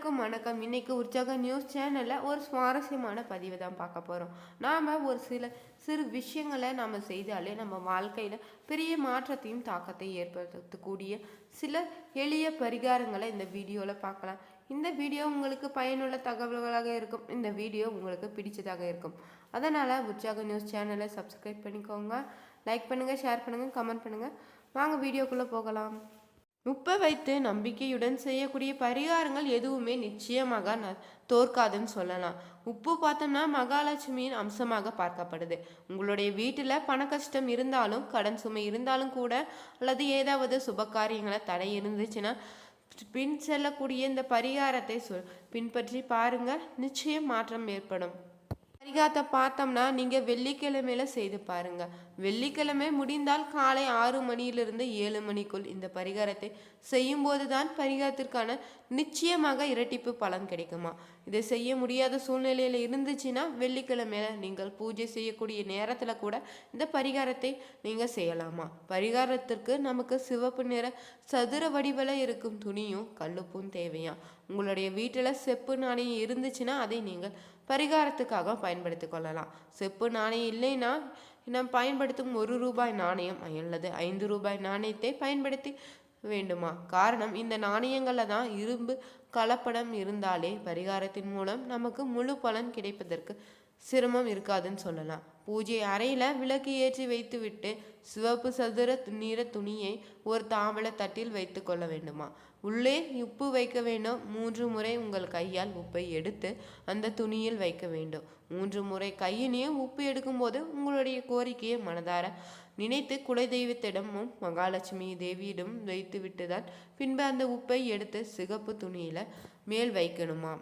அனைவருக்கும் வணக்கம். இன்னைக்கு உற்சாக நியூஸ் சேனலில் ஒரு சுவாரஸ்யமான பதிவை தான் பார்க்க போகிறோம் நாம் ஒரு சில சிறு விஷயங்களை நாம் செய்தாலே நம்ம வாழ்க்கையில் பெரிய மாற்றத்தையும் தாக்கத்தையும் ஏற்படுத்தக்கூடிய சில எளிய பரிகாரங்களை இந்த வீடியோவில் பார்க்கலாம். இந்த வீடியோ உங்களுக்கு பயனுள்ள தகவல்களாக இருக்கும். இந்த வீடியோ உங்களுக்கு பிடிச்சதாக இருக்கும். அதனால் உற்சாக நியூஸ் சேனலை சப்ஸ்கிரைப் பண்ணிக்கோங்க. லைக் பண்ணுங்கள் ஷேர் பண்ணுங்கள் கமெண்ட் பண்ணுங்கள் வாங்க வீடியோக்குள்ளே போகலாம். உப்பை வைத்து நம்பிக்கையுடன் செய்யக்கூடிய பரிகாரங்கள் எதுவுமே நிச்சயமாக ந தோற்காதுன்னு சொல்லலாம். உப்பு பார்த்தோம்னா மகாலட்சுமியின் அம்சமாக பார்க்கப்படுது. உங்களுடைய வீட்டில் பண கஷ்டம் இருந்தாலும் கடன் சுமை இருந்தாலும் கூட அல்லது ஏதாவது சுப காரியங்களை தடை இருந்துச்சுன்னா பின் செல்லக்கூடிய இந்த பரிகாரத்தை சொல் பின்பற்றி பாருங்கள் நிச்சயம் மாற்றம் ஏற்படும். பரிகாரத்தை பார்த்தோம்னா நீங்கள் வெள்ளிக்கிழமையில செய்து பாருங்க. வெள்ளிக்கிழமை முடிந்தால் காலை ஆறு மணியிலிருந்து ஏழு மணிக்குள் இந்த பரிகாரத்தை செய்யும்போது தான் பரிகாரத்திற்கான நிச்சயமாக இரட்டிப்பு பலன் கிடைக்குமா? இதை செய்ய முடியாத சூழ்நிலையில் இருந்துச்சுன்னா வெள்ளிக்கிழமையில நீங்கள் பூஜை செய்யக்கூடிய நேரத்தில் கூட இந்த பரிகாரத்தை நீங்கள் செய்யலாமா? பரிகாரத்திற்கு நமக்கு சிவப்பு நிற சதுர வடிவில் இருக்கும் துணியும் கல்லுப்பும் தேவையா? உங்களுடைய வீட்டில் செப்பு நாணயம் இருந்துச்சுன்னா அதை நீங்கள் பரிகாரத்துக்காக பயன்படுத்தி கொள்ளலாம். செப்பு நாணயம் இல்லைன்னா நாம் பயன்படுத்தும் ஒரு ரூபாய் நாணயம் அல்லது ஐந்து ரூபாய் நாணயத்தை பயன்படுத்தி வேண்டுமா? காரணம் இந்த நாணயங்களில் தான் இரும்பு கலப்படம் இருந்தாலே பரிகாரத்தின் மூலம் நமக்கு முழு பலன் கிடைப்பதற்கு சிரமம் இருக்காதுன்னு சொல்லலாம். பூஜை அறையில் விளக்கு ஏற்றி வைத்துவிட்டு சிவப்பு சதுர நிற துணியை ஒரு தாம்பல தட்டில் வைத்து கொள்ள வேண்டுமா? உள்ளே உப்பு வைக்க வேண்டும். மூன்று முறை உங்கள் கையால் உப்பை எடுத்து அந்த துணியில் வைக்க வேண்டும். மூன்று முறை கையினையும் உப்பு எடுக்கும்போது உங்களுடைய கோரிக்கையை மனதார நினைத்து குலதெய்வத்திடமும் மகாலட்சுமி தேவியிடம் வைத்து விட்டுதான் பின்பு அந்த உப்பை எடுத்து சிகப்பு துணியில மேல் வைக்கணுமாம்.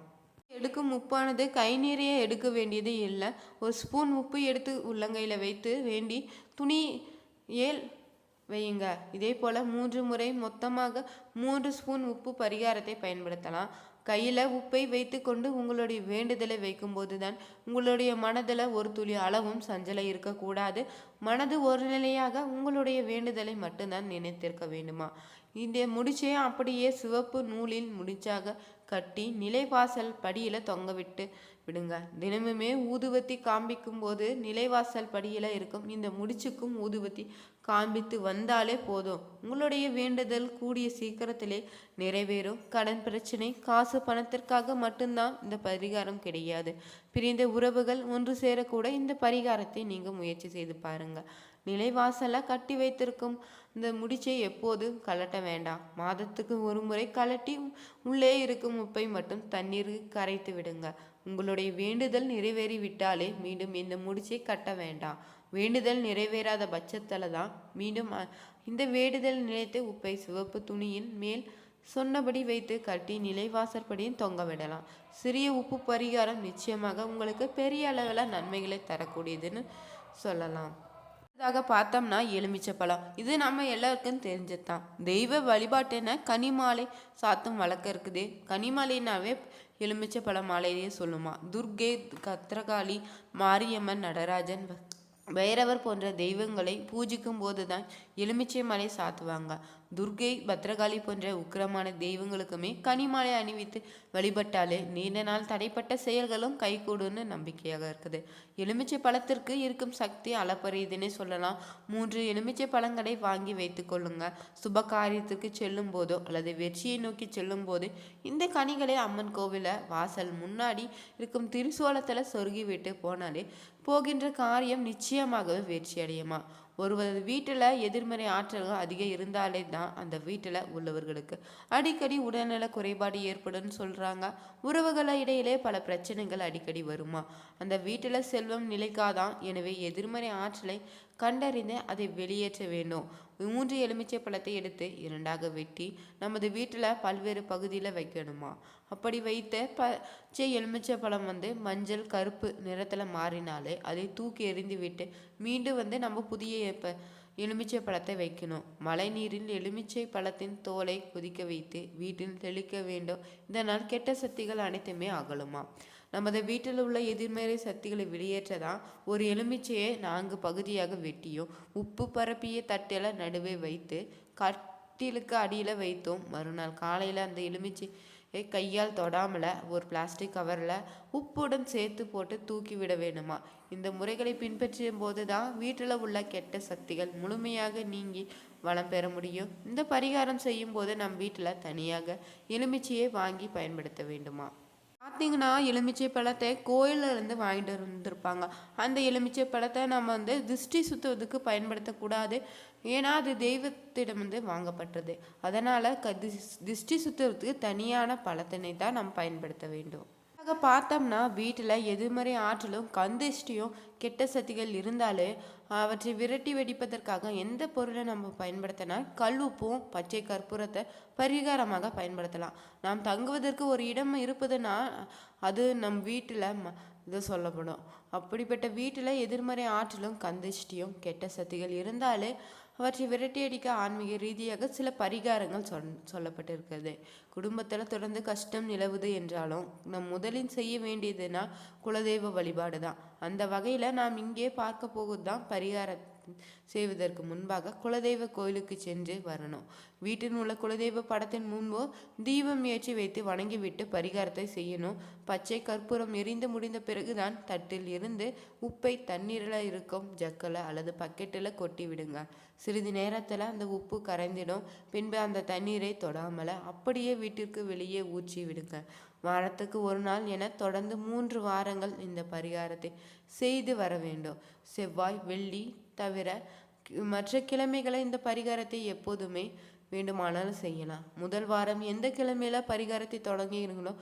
எடுக்கும் உப்பானது கை நிறைய எடுக்க வேண்டியது இல்லை. ஒரு ஸ்பூன் உப்பு எடுத்து உள்ளங்கையில் வைத்து வேண்டி துணி ஏல் வையுங்க. இதே போல் மூன்று முறை மொத்தமாக மூன்று ஸ்பூன் உப்பு பரிகாரத்தை பயன்படுத்தலாம். கையில் உப்பை வைத்துக்கொண்டு உங்களுடைய வேண்டுதலை வைக்கும்போது தான் உங்களுடைய மனதில் ஒரு துளி அளவும் சஞ்சலை இருக்கக்கூடாது. மனது ஒரு நிலையாக உங்களுடைய வேண்டுதலை மட்டும்தான் நினைத்திருக்க வேண்டுமா? இந்த முடிச்சே அப்படியே சிவப்பு நூலில் முடிச்சாக கட்டி நிலைவாசல் படியில் தொங்க விட்டு விடுங்க. தினமுமே ஊதுவத்தி காண்பிக்கும் போது நிலைவாசல் படியில் இருக்கும் இந்த முடிச்சுக்கும் ஊதுவத்தி காண்பித்து வந்தாலே போதும். உங்களுடைய வேண்டுதல் கூடிய சீக்கிரத்திலே நிறைவேறும். கடன் பிரச்சனை காசு பணத்திற்காக மட்டும்தான் இந்த பரிகாரம் கிடையாது. பிரிந்த உறவுகள் ஒன்று சேரக்கூட இந்த பரிகாரத்தை நீங்கள் முயற்சி செய்து பாருங்க. நிலைவாசலை கட்டி வைத்திருக்கும் இந்த முடிச்சை எப்போதும் கலட்ட வேண்டாம். மாதத்துக்கு ஒரு முறை கலட்டி உள்ளே இருக்கும் உப்பை மட்டும் தண்ணீர் கரைத்து விடுங்க. உங்களுடைய வேண்டுதல் நிறைவேறிவிட்டாலே மீண்டும் இந்த முடிச்சை கட்ட வேண்டாம். வேண்டுதல் நிறைவேறாத பட்சத்தில் தான் மீண்டும் இந்த வேண்டுதல் நிலைத்து உப்பை சிவப்பு துணியின் மேல் சொன்னபடி வைத்து கட்டி நிலைவாசற்படியும் தொங்க விடலாம். சிறிய உப்பு பரிகாரம் நிச்சயமாக உங்களுக்கு பெரிய அளவில் நன்மைகளை தரக்கூடியதுன்னு சொல்லலாம். அடுத்ததாக பார்த்தோம்னா எலுமிச்சை பழம். இது நம்ம எல்லாருக்கும் தெரிஞ்சது தான் தெய்வ வழிபாட்டென கனிமாலை சாத்தும் வழக்கம் இருக்குது. கனிமாலைனாவே எலுமிச்சப்பழ மாலையே சொல்லுமா. துர்கே கத்திரகாளி மாரியம்மன் நடராஜன் பைரவர் போன்ற தெய்வங்களை பூஜிக்கும் போது தான் எலுமிச்சை மலை சாத்துவாங்க. துர்கை பத்ரகாளி போன்ற உக்கிரமான தெய்வங்களுக்குமே கனிமாலை அணிவித்து வழிபட்டாலே நீண்ட நாள் தடைப்பட்ட செயல்களும் கைகூடுன்னு நம்பிக்கையாக இருக்குது. எலுமிச்சை பழத்திற்கு இருக்கும் சக்தி அளப்பரியதுன்னே சொல்லலாம். மூன்று எலுமிச்சை பழங்களை வாங்கி வைத்து கொள்ளுங்க. சுப காரியத்துக்கு செல்லும் போதோ அல்லது வெற்றியை நோக்கி செல்லும் போது இந்த கனிகளை அம்மன் கோவில வாசல் முன்னாடி இருக்கும் திருசோளத்தில் சொருகி விட்டு போனாலே போகின்ற காரியம் நிச்சயமாகவே வெற்றியடையுமா? ஒருவர் வீட்டில் எதிர்மறை ஆற்றல்கள் அதிகம் இருந்தாலே தான் அந்த வீட்டில் உள்ளவர்களுக்கு அடிக்கடி உடல்நல குறைபாடு ஏற்படும் சொல்கிறாங்க உறவுகள இடையிலே பல பிரச்சனைகள் அடிக்கடி வருமா? அந்த வீட்டில் செல்வம் நிலைக்காதான் எனவே எதிர்மறை ஆற்றலை கண்டறிந்து அதை வெளியேற்ற வேண்டும். மூன்று எலுமிச்சை பழத்தை எடுத்து இரண்டாக வெட்டி நமது வீட்டில் பல்வேறு பகுதியில் வைக்கணுமா? அப்படி வைத்த பச்சை எலுமிச்சை பழம் வந்து மஞ்சள் கருப்பு நிறத்தில் மாறினாலே அதை தூக்கி எறிந்து விட்டு மீண்டும் வந்து நம்ம புதிய இப்போ எலுமிச்சை பழத்தை வைக்கணும். மழை நீரில் எலுமிச்சை பழத்தின் தோலை கொதிக்க வைத்து வீட்டில் தெளிக்க வேண்டும். இதனால் கெட்ட சக்திகள் அனைத்துமே அகலுமா? நமது வீட்டில் உள்ள எதிர்மறை சக்திகளை வெளியேற்றதான் ஒரு எலுமிச்சையை நான்கு பகுதியாக வெட்டியும் உப்பு பரப்பிய தட்டில நடுவே வைத்து கட்டிலுக்கு அடியில் வைத்தோம். மறுநாள் காலையில் அந்த எலுமிச்சை கையால் தொடாமல் ஒரு பிளாஸ்டிக் கவரில் உப்புடன் சேர்த்து போட்டு தூக்கி விட வேணுமா? இந்த முறைகளை பின்பற்றும் போது தான் வீட்டில் உள்ள கெட்ட சக்திகள் முழுமையாக நீங்கி வளம் பெற முடியும். இந்த பரிகாரம் செய்யும் போது நம் வீட்டில் தனியாக எலுமிச்சையை வாங்கி பயன்படுத்த வேண்டுமா? பார்த்தீங்கன்னா எலுமிச்சை பழத்தை கோயிலிருந்து இருந்து வாங்கிட்டு வந்திருப்பாங்க. அந்த எலுமிச்சை பழத்தை நம்ம வந்து திருஷ்டி சுத்துவதுக்கு பயன்படுத்தக்கூடாது. ஏன்னா அது தெய்வத்திடம் வந்து வாங்கப்பட்டது. அதனால் க திருஷ்டி சுத்துறதுக்கு தனியான பழத்தினை தான் நம்ம பயன்படுத்த வேண்டும். ஆக பார்த்தோம்னா வீட்டில் எதிர்மறை ஆற்றலும் கந்திஷ்டியும் கெட்ட சக்திகள் இருந்தாலே அவற்றை விரட்டி வெடிப்பதற்காக எந்த பொருளை நம்ம பயன்படுத்தினா கல் உப்பும் பச்சை கற்பூரத்தை பரிகாரமாக பயன்படுத்தலாம். நாம் தங்குவதற்கு ஒரு இடம் இருப்பதுன்னா அது நம் வீட்டில் ம இது சொல்லப்படும். அப்படிப்பட்ட வீட்டில் எதிர்மறை ஆற்றலும் கந்திஷ்டியும் கெட்ட சக்திகள் இருந்தாலே அவற்றை விரட்டியடிக்க ஆன்மீக ரீதியாக சில பரிகாரங்கள் சொல் சொல்லப்பட்டிருக்கிறது. குடும்பத்தில் தொடர்ந்து கஷ்டம் நிலவுது என்றாலும் நம் முதலில் செய்ய வேண்டியதுன்னா குலதெய்வ வழிபாடு தான் அந்த வகையில் நாம் இங்கே பார்க்க போகுது தான் பரிகாரம் செய்வதற்கு முன்பாக குலதெய்வ கோயிலுக்கு சென்று வரணும். வீட்டில் உள்ள குலதெய்வ படத்தின் முன்போ தீபம் ஏற்றி வைத்து வணங்கிவிட்டு பரிகாரத்தை செய்யணும். பச்சை கற்பூரம் எரிந்து முடிந்த பிறகுதான் தட்டில் இருந்து உப்பை தண்ணீரில் இருக்கும் ஜக்கில் அல்லது பக்கெட்டில் கொட்டி விடுங்க. சிறிது நேரத்தில் அந்த உப்பு கரைந்திடும். பின்பு அந்த தண்ணீரை தொடாமல் அப்படியே வீட்டிற்கு வெளியே ஊற்றி விடுங்க. வாரத்துக்கு ஒரு நாள் என தொடர்ந்து மூன்று வாரங்கள் இந்த பரிகாரத்தை செய்து வர வேண்டும். செவ்வாய் வெள்ளி தவிர மற்ற கிழமைகளை இந்த பரிகாரத்தை எப்போதுமே வேண்டுமானாலும் செய்யலாம். முதல் வாரம் எந்த கிழமையில பரிகாரத்தை தொடங்குகிறீங்களோ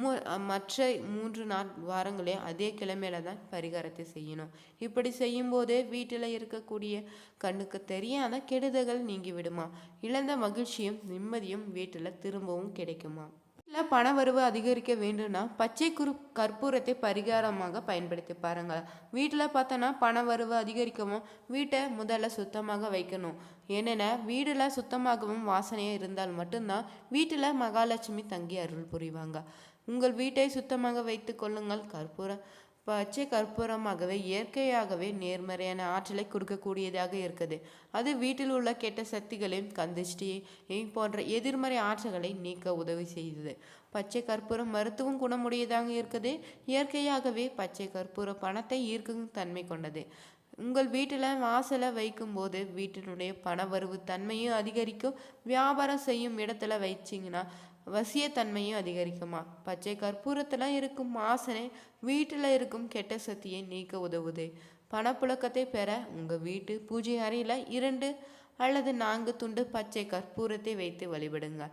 மூ மற்ற மூன்று நாள் வாரங்களே அதே கிழமையில தான் பரிகாரத்தை செய்யணும். இப்படி செய்யும்போதே வீட்டில் இருக்கக்கூடிய கண்ணுக்கு தெரியாத கெடுதல்கள் நீங்கி விடுமா? இழந்த மகிழ்ச்சியும் நிம்மதியும் வீட்டில் திரும்பவும் கிடைக்குமா? வீட்டில் பண வரவு அதிகரிக்க வேண்டும்னா பச்சை குரு கற்பூரத்தை பரிகாரமாக பயன்படுத்தி பாருங்க. வீட்டில் பார்த்தோன்னா பண வரவு அதிகரிக்கவும் வீட்டை முதல்ல சுத்தமாக வைக்கணும். ஏன்னா வீடில் சுத்தமாகவும் வாசனையாக இருந்தால் மட்டும்தான் வீட்டில் மகாலட்சுமி தங்கி அருள் புரிவாங்க. உங்கள் வீட்டை சுத்தமாக வைத்து கொள்ளுங்கள் கற்பூரம். பச்சை கற்பூரமாகவே இயற்கையாகவே நேர்மறையான ஆற்றலை கொடுக்கக்கூடியதாக இருக்குது. அது வீட்டில் உள்ள கெட்ட சக்திகளையும் கந்திஷ்டியை போன்ற எதிர்மறை ஆற்றல்களை நீக்க உதவி செய்தது. பச்சை கற்பூரம் மருத்துவம் குணமுடையதாக இருக்குது. இயற்கையாகவே பச்சை கற்பூரம் பணத்தை ஈர்க்கும் தன்மை கொண்டது. உங்கள் வீட்டில் வாசலை வைக்கும்போது வீட்டினுடைய பண வரவு தன்மையும் அதிகரிக்கும். வியாபாரம் செய்யும் இடத்துல வச்சிங்கன்னா வசியத்தன்மையும் அதிகரிக்குமா? பச்சை கற்பூரத்தில் இருக்கும் வாசனை வீட்டில் இருக்கும் கெட்ட சக்தியை நீக்க உதவுது. பணப்புழக்கத்தை பெற உங்கள் வீட்டு பூஜை அறையில் இரண்டு அல்லது நான்கு துண்டு பச்சை கற்பூரத்தை வைத்து வழிபடுங்க.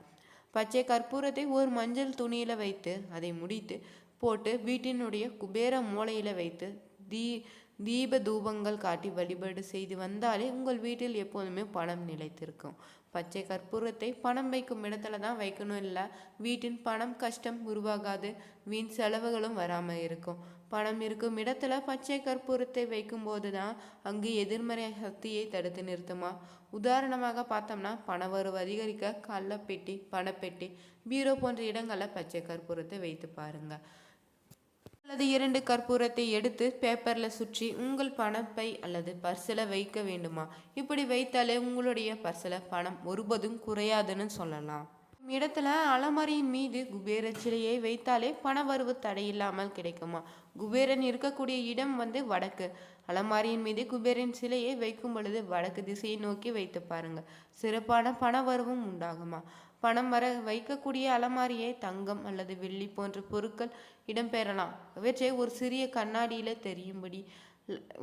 பச்சை கற்பூரத்தை ஒரு மஞ்சள் துணியில் வைத்து அதை முடித்து போட்டு வீட்டினுடைய குபேர மூலையில் வைத்து தீ தீப தூபங்கள் காட்டி வழிபாடு செய்து வந்தாலே உங்கள் வீட்டில் எப்போதுமே பணம் நிலைத்திருக்கும். பச்சை கற்பூரத்தை பணம் வைக்கும் இடத்துல தான் வைக்கணும் இல்லை. வீட்டின் பணம் கஷ்டம் உருவாகாது. வீண் செலவுகளும் வராமல் இருக்கும். பணம் இருக்கும் இடத்துல பச்சை கற்பூரத்தை வைக்கும்போது தான் அங்கு எதிர்மறை சக்தியை தடுத்து நிறுத்துமா? உதாரணமாக பார்த்தோம்னா பண வரவு அதிகரிக்க கள்ளப்பெட்டி பணப்பெட்டி பீரோ போன்ற இடங்களில் பச்சை கற்பூரத்தை வைத்து பாருங்கள் அல்லது இரண்டு கற்பூரத்தை எடுத்து பேப்பரில் சுற்றி உங்கள் பணப்பை அல்லது பர்சில் வைக்க வேண்டுமா? இப்படி வைத்தாலே உங்களுடைய பர்சில் பணம் ஒருபோதும் குறையாதுன்னு சொல்லலாம். இடத்துல அலமாரியின் மீது குபேர சிலையை வைத்தாலே பண வரவு தடையில்லாமல் கிடைக்குமா? குபேரன் இருக்கக்கூடிய இடம் வந்து வடக்கு. அலமாரியின் மீது குபேரன் சிலையை வைக்கும் பொழுது வடக்கு திசையை நோக்கி வைத்து பாருங்க. சிறப்பான பண வரவும் உண்டாகுமா? பணம் வர வைக்கக்கூடிய அலமாரியை தங்கம் அல்லது வெள்ளி போன்ற பொருட்கள் இடம்பெறலாம். இவற்றை ஒரு சிறிய கண்ணாடியில் தெரியும்படி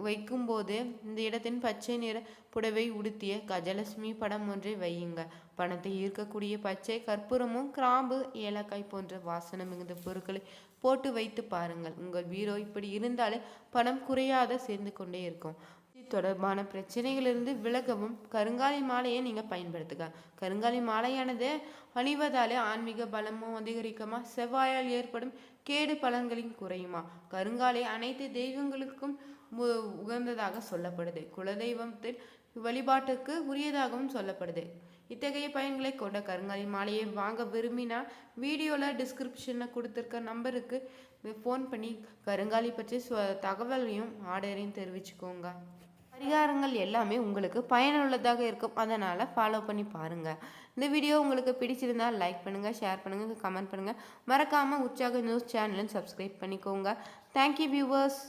வைக்கும்போது இந்த இடத்தின் பச்சை நிற புடவை உடுத்திய கஜலட்சுமி படம் ஒன்றை வையுங்க. பணத்தை ஈர்க்கக்கூடிய பச்சை கற்பூரமும் கிராம்பு ஏலக்காய் போன்ற வாசனை மிகுந்த பொருட்களை போட்டு வைத்து பாருங்கள். உங்கள் வீரோ இப்படி இருந்தாலே பணம் குறையாத சேர்ந்து கொண்டே இருக்கும். தொடர்பான பிரச்சனைகளிலிருந்து விலகவும் கருங்காலி மாலையை நீங்கள் பயன்படுத்துக கருங்காலி மாலையானது அணிவதாலே ஆன்மீக பலமும் அதிகரிக்குமா? செவ்வாயால் ஏற்படும் கேடு பலன்களின் குறையுமா? கருங்காலை அனைத்து தெய்வங்களுக்கும் உகந்ததாக சொல்லப்படுது. குலதெய்வத்தில் வழிபாட்டுக்கு உரியதாகவும் சொல்லப்படுது. இத்தகைய பயன்களை கொண்ட கருங்காலி மாலையை வாங்க விரும்பினா வீடியோவில் டிஸ்கிரிப்ஷனில் கொடுத்துருக்க நம்பருக்கு ஃபோன் பண்ணி கருங்காலி பற்றி தகவலையும் ஆர்டரையும் தெரிவிச்சுக்கோங்க. பரிகாரங்கள் எல்லாமே உங்களுக்கு பயனுள்ளதாக இருக்கும். அதனால் ஃபாலோ பண்ணி பாருங்கள் இந்த வீடியோ உங்களுக்கு பிடிச்சிருந்தா லைக் பண்ணுங்கள் ஷேர் பண்ணுங்கள் கமெண்ட் பண்ணுங்கள் மறக்காமல் உற்சாக நியூஸ் சேனலும் சப்ஸ்கிரைப் பண்ணிக்கோங்க. Thank you viewers